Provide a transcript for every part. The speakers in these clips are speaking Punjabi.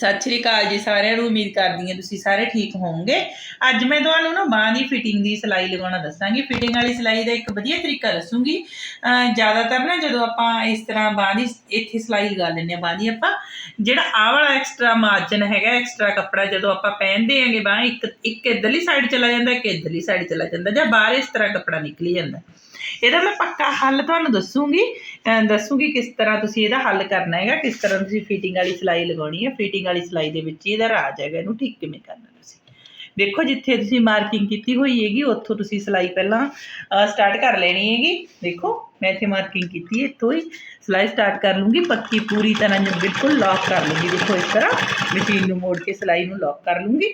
ਸਤਿ ਸ਼੍ਰੀ ਅਕਾਲ ਜੀ ਸਾਰਿਆਂ ਨੂੰ, ਉਮੀਦ ਕਰਦੀ ਹਾਂ ਤੁਸੀਂ ਸਾਰੇ ਠੀਕ ਹੋਵੋਗੇ। ਅੱਜ ਮੈਂ ਤੁਹਾਨੂੰ ਨਾ ਬਾਂਹ ਦੀ ਫਿਟਿੰਗ ਦੀ ਸਿਲਾਈ ਲਗਾਉਣਾ ਦੱਸਾਂਗੀ। ਫਿਟਿੰਗ ਵਾਲੀ ਸਿਲਾਈ ਦਾ ਇੱਕ ਵਧੀਆ ਤਰੀਕਾ ਦੱਸੂਗੀ। ਅਹ ਜ਼ਿਆਦਾਤਰ ਨਾ ਜਦੋਂ ਆਪਾਂ ਇਸ ਤਰ੍ਹਾਂ ਬਾਂਹ ਦੀ ਇੱਥੇ ਸਿਲਾਈ ਲਗਾ ਲੈਂਦੇ ਆ ਬਾਂਹ ਦੀ ਆਪਾਂ, ਜਿਹੜਾ ਆਹ ਵਾਲਾ ਐਕਸਟਰਾ ਮਾਰਜਨ ਹੈਗਾ ਐਕਸਟਰਾ ਕੱਪੜਾ ਜਦੋਂ ਆਪਾਂ ਪਹਿਨਦੇ ਆਂਗੇ ਬਾਂਹ, ਇੱਕ ਇੱਕ ਇੱਧਰਲੀ ਸਾਈਡ ਚਲਾ ਜਾਂਦਾ, ਇੱਕ ਇੱਧਰਲੀ ਸਾਈਡ ਚਲਾ ਜਾਂਦਾ, ਜਾਂ ਬਾਹਰ ਇਸ ਤਰ੍ਹਾਂ ਕੱਪੜਾ ਨਿਕਲੀ ਜਾਂਦਾ। ਇਹਦਾ ਮੈਂ ਪੱਕਾ ਹੱਲ ਤੁਹਾਨੂੰ ਦੱਸੂਗੀ, ਅਹ ਦੱਸੂਗੀ ਕਿਸ ਤਰ੍ਹਾਂ ਤੁਸੀਂ ਇਹਦਾ ਹੱਲ ਕਰਨਾ ਹੈਗਾ, ਕਿਸ ਤਰ੍ਹਾਂ ਤੁਸੀਂ ਫਿਟਿੰਗ ਵਾਲੀ ਸਿਲਾਈ ਲਗਾਉਣੀ ਹੈ ਫਿਟਿੰਗ ਵਾਲੀ ਸਿਲਾਈ ਦੇ ਵਿੱਚ ਹੀ ਇਹਦਾ ਰਾਜ ਹੈਗਾ, ਇਹਨੂੰ ਠੀਕ ਕਿਵੇਂ ਕਰਨਾ ਤੁਸੀਂ। ਦੇਖੋ ਜਿੱਥੇ ਤੁਸੀਂ ਮਾਰਕਿੰਗ ਕੀਤੀ ਹੋਈ ਹੈਗੀ, ਉੱਥੋਂ ਤੁਸੀਂ ਸਿਲਾਈ ਪਹਿਲਾਂ ਸਟਾਰਟ ਕਰ ਲੈਣੀ ਹੈਗੀ। ਦੇਖੋ, ਮੈਂ ਇੱਥੇ ਮਾਰਕਿੰਗ ਕੀਤੀ ਹੈ, ਇੱਥੋਂ ਹੀ ਸਿਲਾਈ ਸਟਾਰਟ ਕਰ ਲੂੰਗੀ ਪੱਕੀ ਪੂਰੀ ਤਰ੍ਹਾਂ ਬਿਲਕੁਲ ਲੌਕ ਕਰ ਲੂੰਗੀ। ਦੇਖੋ ਇਸ ਤਰ੍ਹਾਂ ਮਸ਼ੀਨ ਨੂੰ ਮੋੜ ਕੇ ਸਿਲਾਈ ਨੂੰ ਲੌਕ ਕਰ ਲੂੰਗੀ।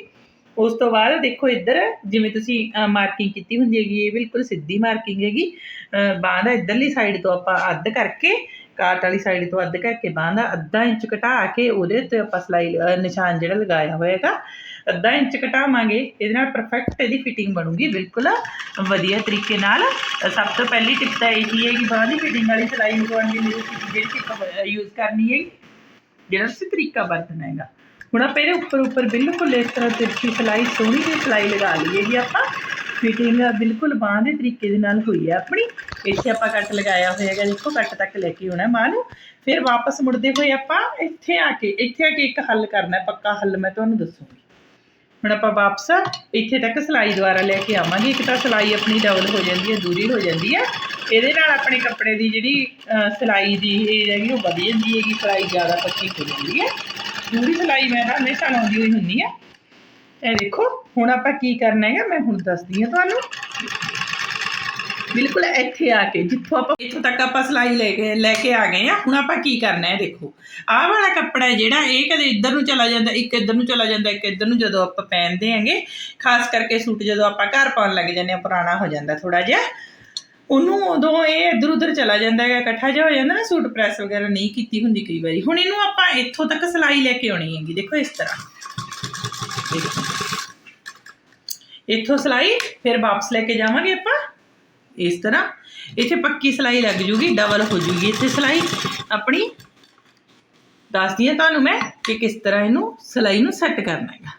ਉਸ ਤੋਂ ਬਾਅਦ ਦੇਖੋ ਇੱਧਰ, ਜਿਵੇਂ ਤੁਸੀਂ ਮਾਰਕਿੰਗ ਕੀਤੀ ਹੁੰਦੀ ਹੈਗੀ, ਇਹ ਬਿਲਕੁਲ ਸਿੱਧੀ ਮਾਰਕਿੰਗ ਹੈਗੀ। ਅਹ, ਬਾਂਹ ਦਾ ਇੱਧਰਲੀ ਸਾਈਡ ਤੋਂ ਆਪਾਂ ਅੱਧ ਕਰਕੇ ਕਾਟ ਵਾਲੀ ਸਾਈਡ ਤੋਂ ਅੱਧ ਕਰਕੇ ਬਾਂਹ ਦਾ ਅੱਧਾ ਇੰਚ ਘਟਾ ਕੇ ਉਹਦੇ ਉੱਤੇ ਆਪਾਂ ਸਿਲਾਈ ਨਿਸ਼ਾਨ ਜਿਹੜਾ ਲਗਾਇਆ ਹੋਏਗਾ ਅੱਧਾ ਇੰਚ ਘਟਾਵਾਂਗੇ। ਇਹਦੇ ਨਾਲ ਪਰਫੈਕਟ ਇਹਦੀ ਫਿਟਿੰਗ ਬਣੂਗੀ, ਬਿਲਕੁਲ ਵਧੀਆ ਤਰੀਕੇ ਨਾਲ। ਸਭ ਤੋਂ ਪਹਿਲੀ ਟਿਪ ਤਾਂ ਇਹੀ ਹੀ ਹੈ ਕਿ ਬਾਂਹ ਦੀ ਫਿਟਿੰਗ ਵਾਲੀ ਸਿਲਾਈ ਲਗਾਉਣ ਦੀ ਜਿਹੜੀ ਟਿਪ ਯੂਜ਼ ਕਰਨੀ ਹੈ ਜਿਹੜਾ ਤੁਸੀਂ ਤਰੀਕਾ ਵਰਤਣਾ ਹੈਗਾ। ਹੁਣ ਆਪਾਂ ਇਹਦੇ ਉੱਪਰ ਉੱਪਰ ਬਿਲਕੁਲ ਇਸ ਤਰ੍ਹਾਂ ਤਿਰਛੀ ਸਿਲਾਈ, ਸੋਹਣੀ ਜਿਹੀ ਸਿਲਾਈ ਲਗਾ ਲਈਏ ਜੀ ਆਪਾਂ। ਫਿਟਿੰਗ ਬਿਲਕੁਲ ਬਾਂਹ ਦੇ ਤਰੀਕੇ ਦੇ ਨਾਲ ਹੋਈ ਹੈ ਆਪਣੀ। ਇੱਥੇ ਆਪਾਂ ਕੱਟ ਲਗਾਇਆ ਹੋਇਆ ਹੈਗਾ, ਦੇਖੋ ਕੱਟ ਤੱਕ ਲੈ ਕੇ ਆਉਣਾ ਬਾਂਹ ਨੂੰ। ਫਿਰ ਵਾਪਸ ਮੁੜਦੇ ਹੋਏ ਆਪਾਂ ਇੱਥੇ ਆ ਕੇ, ਇੱਥੇ ਆ ਕੇ ਇੱਕ ਹੱਲ ਕਰਨਾ, ਪੱਕਾ ਹੱਲ ਮੈਂ ਤੁਹਾਨੂੰ ਦੱਸੂਗੀ। ਹੁਣ ਆਪਾਂ ਵਾਪਸ ਇੱਥੇ ਤੱਕ ਸਿਲਾਈ ਦੁਆਰਾ ਲੈ ਕੇ ਆਵਾਂਗੇ। ਇੱਕ ਤਾਂ ਸਿਲਾਈ ਆਪਣੀ ਡਬਲ ਹੋ ਜਾਂਦੀ ਹੈ, ਦੂਰੀ ਹੋ ਜਾਂਦੀ ਹੈ। ਇਹਦੇ ਨਾਲ ਆਪਣੇ ਕੱਪੜੇ ਦੀ ਜਿਹੜੀ ਸਿਲਾਈ ਦੀ ਇਹ ਹੈਗੀ, ਉਹ ਵਧ ਜਾਂਦੀ ਹੈਗੀ, ਸਿਲਾਈ ਜ਼ਿਆਦਾ ਪੱਕੀ ਹੋ ਜਾਂਦੀ ਹੈ। ਦੂਰੀ ਸਿਲਾਈ ਮੈਂ ਤਾਂ ਹਮੇਸ਼ਾ ਲਾਉਂਦੀ ਹੋਈ ਹੁੰਦੀ ਹੈ। ਇਹ ਦੇਖੋ, ਹੁਣ ਆਪਾਂ ਕੀ ਕਰਨਾ ਹੈਗਾ, ਮੈਂ ਹੁਣ ਦੱਸਦੀ ਹਾਂ ਤੁਹਾਨੂੰ। ਬਿਲਕੁਲ ਇੱਥੇ ਆ ਕੇ, ਜਿੱਥੋਂ ਆਪਾਂ ਇੱਥੋਂ ਤੱਕ ਆਪਾਂ ਸਿਲਾਈ ਲੈ ਕੇ ਲੈ ਕੇ ਆ ਗਏ ਆ ਹੁਣ ਆਪਾਂ ਕੀ ਕਰਨਾ ਹੈ, ਦੇਖੋ। ਆਹ ਵਾਲਾ ਕੱਪੜਾ ਜਿਹੜਾ, ਇਹ ਕਦੇ ਇੱਧਰ ਨੂੰ ਚਲਾ ਜਾਂਦਾ, ਇੱਕ ਇੱਧਰ ਨੂੰ ਚਲਾ ਜਾਂਦਾ, ਇੱਕ ਇੱਧਰ ਨੂੰ ਜਦੋਂ ਆਪਾਂ ਪਹਿਨਦੇ ਆਂਗੇ ਖਾਸ ਕਰਕੇ ਸੂਟ ਜਦੋਂ ਆਪਾਂ ਘਰ ਪਾਉਣ ਲੱਗ ਜਾਂਦੇ ਆ ਪੁਰਾਣਾ ਹੋ ਜਾਂਦਾ ਥੋੜਾ ਜਿਹਾ। ਉਹਨੂੰ ਉਦੋਂ ਇਹ ਇੱਧਰ ਉੱਧਰ ਚਲਾ ਜਾਂਦਾ ਹੈਗਾ, ਇਕੱਠਾ ਜਿਹਾ ਹੋ ਜਾਂਦਾ ਨਾ ਸੂਟ ਪ੍ਰੈਸ ਵਗੈਰਾ ਨਹੀਂ ਕੀਤੀ ਹੁੰਦੀ ਕਈ ਵਾਰੀ। ਹੁਣ ਇਹਨੂੰ ਆਪਾਂ ਇੱਥੋਂ ਤੱਕ ਸਿਲਾਈ ਲੈ ਕੇ ਆਉਣੀ ਹੈਗੀ, ਦੇਖੋ ਇਸ ਤਰ੍ਹਾਂ। ਇੱਥੋਂ ਸਿਲਾਈ, ਫਿਰ ਵਾਪਸ ਲੈ ਕੇ ਜਾਵਾਂਗੇ ਆਪਾਂ। ਇਸ ਤਰ੍ਹਾਂ। ਇੱਥੇ ਪੱਕੀ ਸਿਲਾਈ ਲੱਗ ਜੂਗੀ ਡਬਲ ਹੋ ਜੂਗੀ ਇੱਥੇ ਸਿਲਾਈ। ਆਪਣੀ ਦੱਸਦੀ ਹਾਂ ਤੁਹਾਨੂੰ ਮੈਂ ਕਿ ਕਿਸ ਤਰ੍ਹਾਂ ਇਹਨੂੰ ਸਿਲਾਈ ਨੂੰ ਸੈੱਟ ਕਰਨਾ ਹੈਗਾ।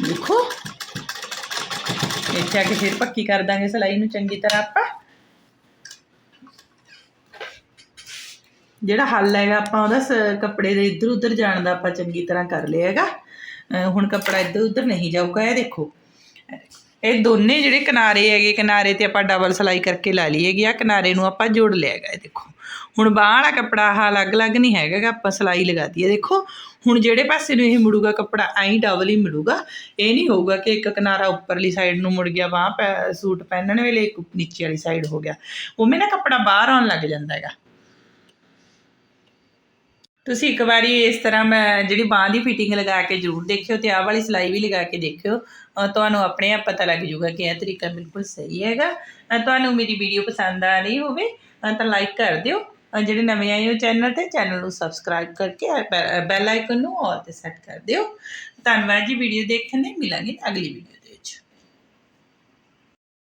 ਦੇਖੋ। ਇੱਥੇ ਆ ਕੇ ਫਿਰ ਪੱਕੀ ਕਰ ਦਾਂਗੇ ਸਿਲਾਈ ਨੂੰ ਚੰਗੀ ਤਰ੍ਹਾਂ ਆਪਾਂ। ਜਿਹੜਾ ਹੱਲ ਹੈਗਾ ਆਪਾਂ ਉਹਦਾ ਕੱਪੜੇ ਦੇ ਇੱਧਰ ਉੱਧਰ ਜਾਣ ਦਾ ਆਪਾਂ ਚੰਗੀ ਤਰ੍ਹਾਂ ਕਰ ਲਿਆ ਹੈਗਾ। ਅਹ ਹੁਣ ਕੱਪੜਾ ਇੱਧਰ ਉੱਧਰ ਨਹੀਂ ਜਾਊਗਾ, ਇਹ ਦੇਖੋ। ਇਹ ਇਹ ਦੋਨੇ ਜਿਹੜੇ ਕਿਨਾਰੇ ਹੈਗੇ, ਕਿਨਾਰੇ ਤੇ ਆਪਾਂ ਡਬਲ ਸਿਲਾਈ ਕਰਕੇ ਲਾ ਲਈ ਹੈਗੀ ਆ ਕਿਨਾਰੇ ਨੂੰ ਆਪਾਂ ਜੋੜ ਲਿਆ ਹੈਗਾ ਇਹ ਦੇਖੋ। ਹੁਣ ਬਾਂਹ ਵਾਲਾ ਕੱਪੜਾ ਆਹ ਅਲੱਗ-ਅਲੱਗ ਨਹੀਂ ਹੈਗਾ ਆਪਾਂ ਸਿਲਾਈ ਲਗਾਤੀ ਹੈ ਦੇਖੋ, ਹੁਣ ਜਿਹੜੇ ਪਾਸੇ ਨੂੰ ਇਹ ਮੁੜੂਗਾ ਕੱਪੜਾ, ਐਂ ਡਬਲ ਹੀ ਮੁੜੂਗਾ ਇਹ ਨਹੀਂ ਹੋਊਗਾ ਕਿ ਇੱਕ ਕਿਨਾਰਾ ਉੱਪਰਲੀ ਸਾਈਡ ਨੂੰ ਮੁੜ ਗਿਆ, ਬਾਂਹ ਪੈ, ਸੂਟ ਪਹਿਨਣ ਵੇਲੇ ਇੱਕ ਨੀਚੇ ਵਾਲੀ ਸਾਈਡ ਹੋ ਗਿਆ। ਉਵੇਂ ਨਾ ਕੱਪੜਾ ਬਾਹਰ ਆਉਣ ਲੱਗ ਜਾਂਦਾ ਹੈਗਾ। ਤੁਸੀਂ ਇੱਕ ਵਾਰੀ ਇਸ ਤਰ੍ਹਾਂ ਮੈਂ ਜਿਹੜੀ ਬਾਂਹ ਦੀ ਫਿਟਿੰਗ ਲਗਾ ਕੇ ਜ਼ਰੂਰ ਦੇਖਿਓ ਤੇ ਆਹ ਵਾਲੀ ਸਿਲਾਈ ਵੀ ਲਗਾ ਕੇ ਦੇਖਿਓ। ਤੁਹਾਨੂੰ ਆਪਣੇ ਆਪ ਪਤਾ ਲੱਗ ਜਾਊਗਾ ਕਿ ਇਹ ਤਰੀਕਾ ਬਿਲਕੁਲ ਸਹੀ ਹੈਗਾ। ਤੁਹਾਨੂੰ ਮੇਰੀ ਵੀਡੀਓ ਪਸੰਦ ਆ ਰਹੀ ਹੋਵੇ ਤਾਂ ਲਾਈਕ ਕਰ ਦਿਓ। ਜਿਹੜੇ ਨਵੇਂ ਆਏ ਹੋ ਚੈਨਲ ਤੇ ਚੈਨਲ ਨੂੰ ਸਬਸਕ੍ਰਾਈਬ ਕਰਕੇ ਬੈਲ ਆਈਕਨ ਨੂੰ ਆਲ ਤੇ ਸੈੱਟ ਕਰ ਦਿਓ। ਧੰਨਵਾਦ ਜੀ ਵੀਡੀਓ ਦੇਖਣ ਲਈ ਮਿਲਾਂਗੇ ਅਗਲੀ ਵੀਡੀਓ